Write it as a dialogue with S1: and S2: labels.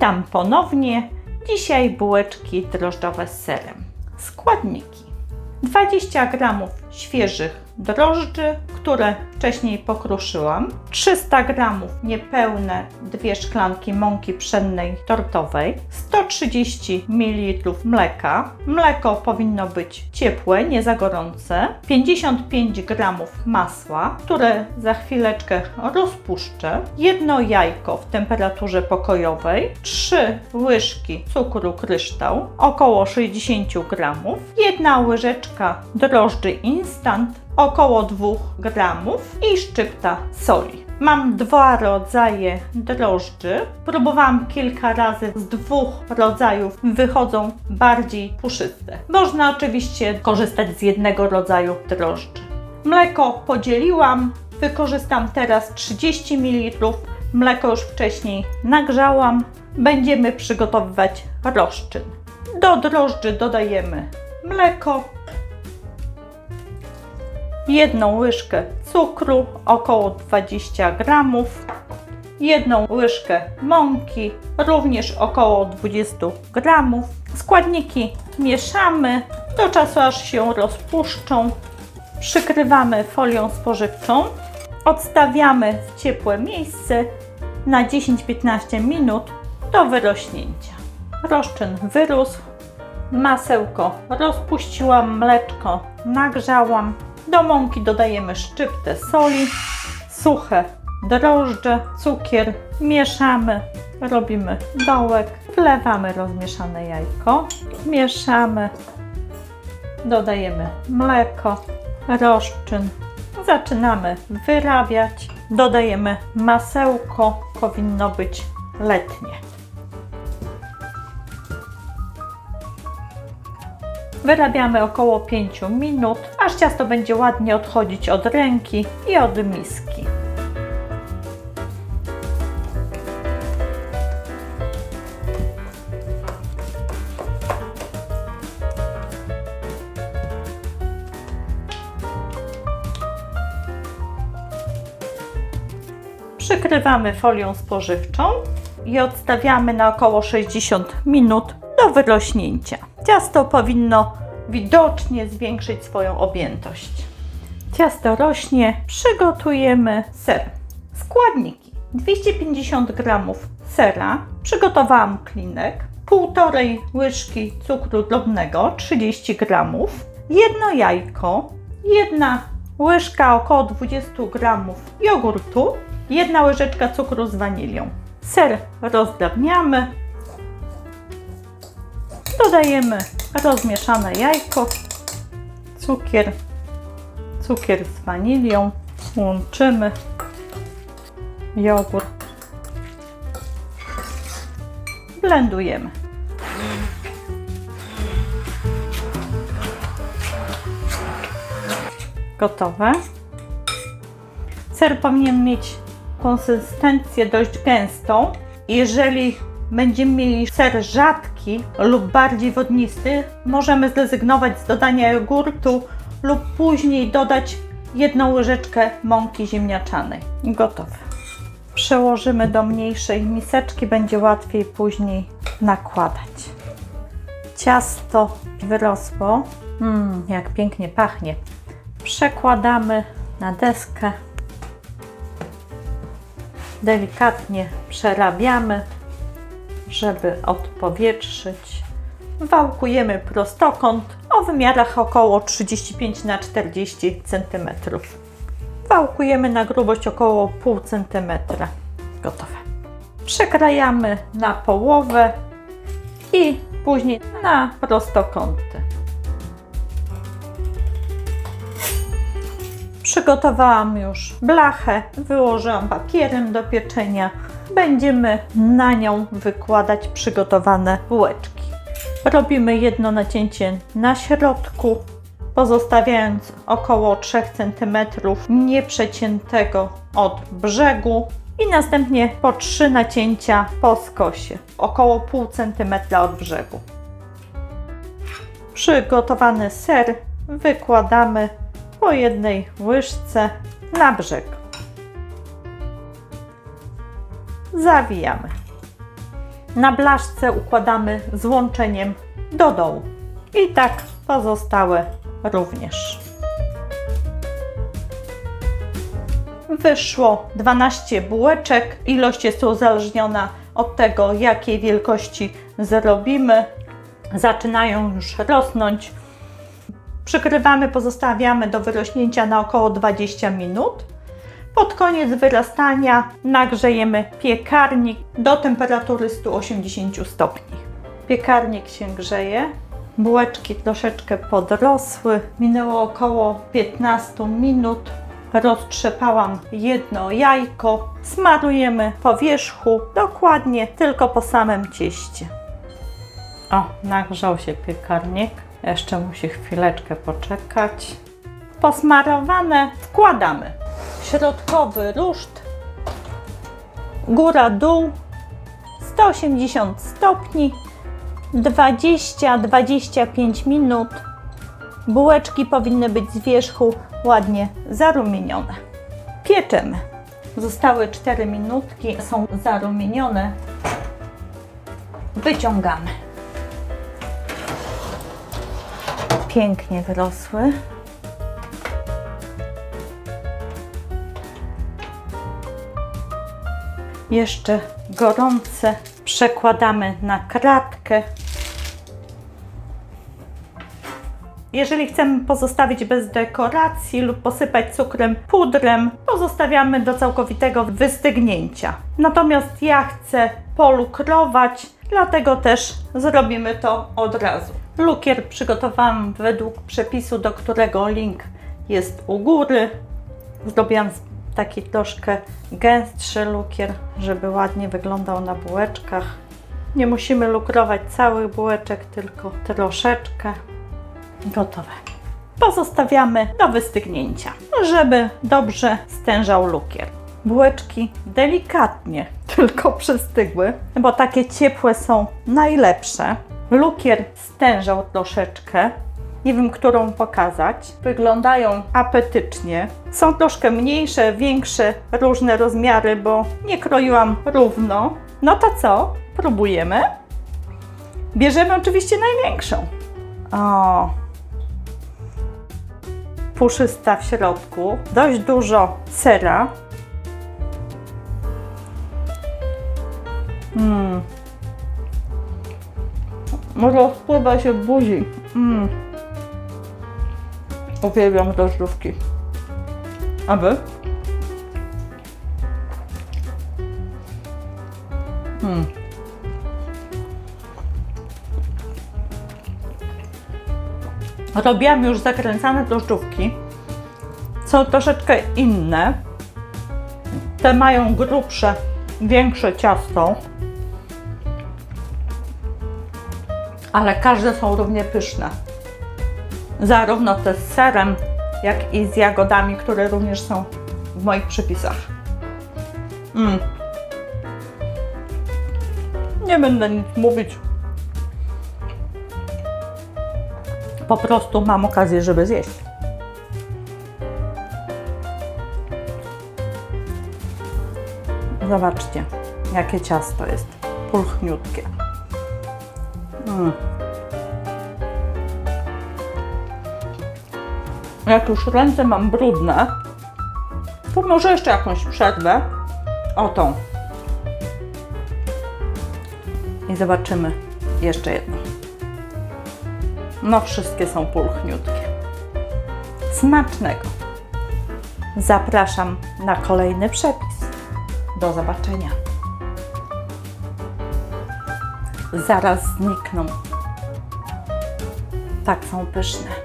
S1: Witam ponownie. Dzisiaj bułeczki drożdżowe z serem. Składniki: 20 g świeżych drożdży, które wcześniej pokruszyłam, 300 g niepełne dwie szklanki mąki pszennej tortowej, 130 ml mleka. Mleko powinno być ciepłe, nie za gorące, 55 g masła, które za chwileczkę rozpuszczę, jedno jajko w temperaturze pokojowej, 3 łyżki cukru kryształ, około 60 g, jedna łyżeczka drożdży instant, około 2 gramów i szczypta soli. Mam dwa rodzaje drożdży. Próbowałam kilka razy z dwóch rodzajów, wychodzą bardziej puszyste. Można oczywiście korzystać z jednego rodzaju drożdży. Mleko podzieliłam, wykorzystam teraz 30 ml. Mleko już wcześniej nagrzałam. Będziemy przygotowywać rozczyn. Do drożdży dodajemy mleko, jedną łyżkę cukru, około 20 gramów, jedną łyżkę mąki, również około 20 gramów. Składniki mieszamy do czasu aż się rozpuszczą. Przykrywamy folią spożywczą, odstawiamy w ciepłe miejsce na 10-15 minut do wyrośnięcia. Rozczyn wyrósł, masełko rozpuściłam, mleczko nagrzałam, do mąki dodajemy szczyptę soli, suche drożdże, cukier, mieszamy, robimy dołek, wlewamy rozmieszane jajko, mieszamy, dodajemy mleko, rozczyn, zaczynamy wyrabiać, dodajemy masełko, powinno być letnie. Wyrabiamy około 5 minut, aż ciasto będzie ładnie odchodzić od ręki i od miski. Przykrywamy folią spożywczą i odstawiamy na około 60 minut do wyrośnięcia. Ciasto powinno widocznie zwiększyć swoją objętość. Ciasto rośnie, przygotujemy ser. Składniki: 250 g sera, przygotowałam klinek, 1,5 łyżki cukru drobnego, 30 g, jedno jajko, jedna łyżka około 20 g jogurtu, jedna łyżeczka cukru z wanilią. Ser rozdrabniamy, Dodajemy rozmieszane jajko, cukier, cukier z wanilią, łączymy, jogurt, blendujemy. Gotowe. Ser powinien mieć konsystencję dość gęstą. Jeżeli będziemy mieli ser rzadki lub bardziej wodnisty, możemy zrezygnować z dodania jogurtu lub później dodać jedną łyżeczkę mąki ziemniaczanej. Gotowe. Przełożymy do mniejszej miseczki, będzie łatwiej później nakładać. Ciasto wyrosło. Mmm, jak pięknie pachnie. Przekładamy na deskę. Delikatnie przerabiamy żeby odpowietrzyć. Wałkujemy prostokąt o wymiarach około 35 na 40 cm. Wałkujemy na grubość około pół cm. Gotowe. Przekrajamy na połowę i później na prostokąty. Przygotowałam już blachę, wyłożyłam papierem do pieczenia będziemy na nią wykładać przygotowane bułeczki. Robimy jedno nacięcie na środku, pozostawiając około 3 cm nieprzeciętego od brzegu i następnie po 3 nacięcia po skosie, około pół cm od brzegu. Przygotowany ser wykładamy po jednej łyżce na brzeg zawijamy. Na blaszce układamy złączeniem do dołu. I tak pozostałe również. Wyszło 12 bułeczek. Ilość jest uzależniona od tego, jakiej wielkości zrobimy. Zaczynają już rosnąć. Przykrywamy, pozostawiamy do wyrośnięcia na około 20 minut. Pod koniec wyrastania nagrzejemy piekarnik do temperatury 180 stopni. Piekarnik się grzeje. Bułeczki troszeczkę podrosły. Minęło około 15 minut. Roztrzepałam jedno jajko. Smarujemy po wierzchu dokładnie tylko po samym cieście. O, nagrzał się piekarnik. Jeszcze musi chwileczkę poczekać. Posmarowane wkładamy. Środkowy ruszt. Góra, dół. 180 stopni. 20-25 minut. Bułeczki powinny być z wierzchu ładnie zarumienione. Pieczemy. Zostały 4 minutki, są zarumienione. Wyciągamy. Pięknie wyrosły. Jeszcze gorące przekładamy na kratkę. Jeżeli chcemy pozostawić bez dekoracji lub posypać cukrem, pudrem, pozostawiamy do całkowitego wystygnięcia. Natomiast ja chcę polukrować, dlatego też zrobimy to od razu. Lukier przygotowałam według przepisu, do którego link jest u góry. Zrobiłam taki troszkę gęstszy lukier, żeby ładnie wyglądał na bułeczkach. Nie musimy lukrować całych bułeczek, tylko troszeczkę. Gotowe. Pozostawiamy do wystygnięcia, żeby dobrze stężał lukier. Bułeczki delikatnie tylko przystygły, bo takie ciepłe są najlepsze. Lukier stężał troszeczkę. Nie wiem, którą pokazać. Wyglądają apetycznie. Są troszkę mniejsze, większe, różne rozmiary, bo nie kroiłam równo. No to co? Próbujemy. Bierzemy oczywiście największą. O, puszysta w środku, dość dużo sera. Mm. Rozpływa się w buzi. Mm. Uwielbiam drożdżówki. A wy? Mm. Robiłam już zakręcane drożdżówki. Są troszeczkę inne. Te mają grubsze, większe ciasto. Ale każde są równie pyszne. Zarówno te z serem, jak i z jagodami, które również są w moich przepisach. Mm. Nie będę nic mówić. Po prostu mam okazję, żeby zjeść. Zobaczcie, jakie ciasto jest. Pulchniutkie. Mm. Jak już ręce mam brudne, to może jeszcze jakąś przerwę. O tą. I zobaczymy jeszcze jedną. No, wszystkie są pulchniutkie. Smacznego. Zapraszam na kolejny przepis. Do zobaczenia. Zaraz znikną. Tak są pyszne.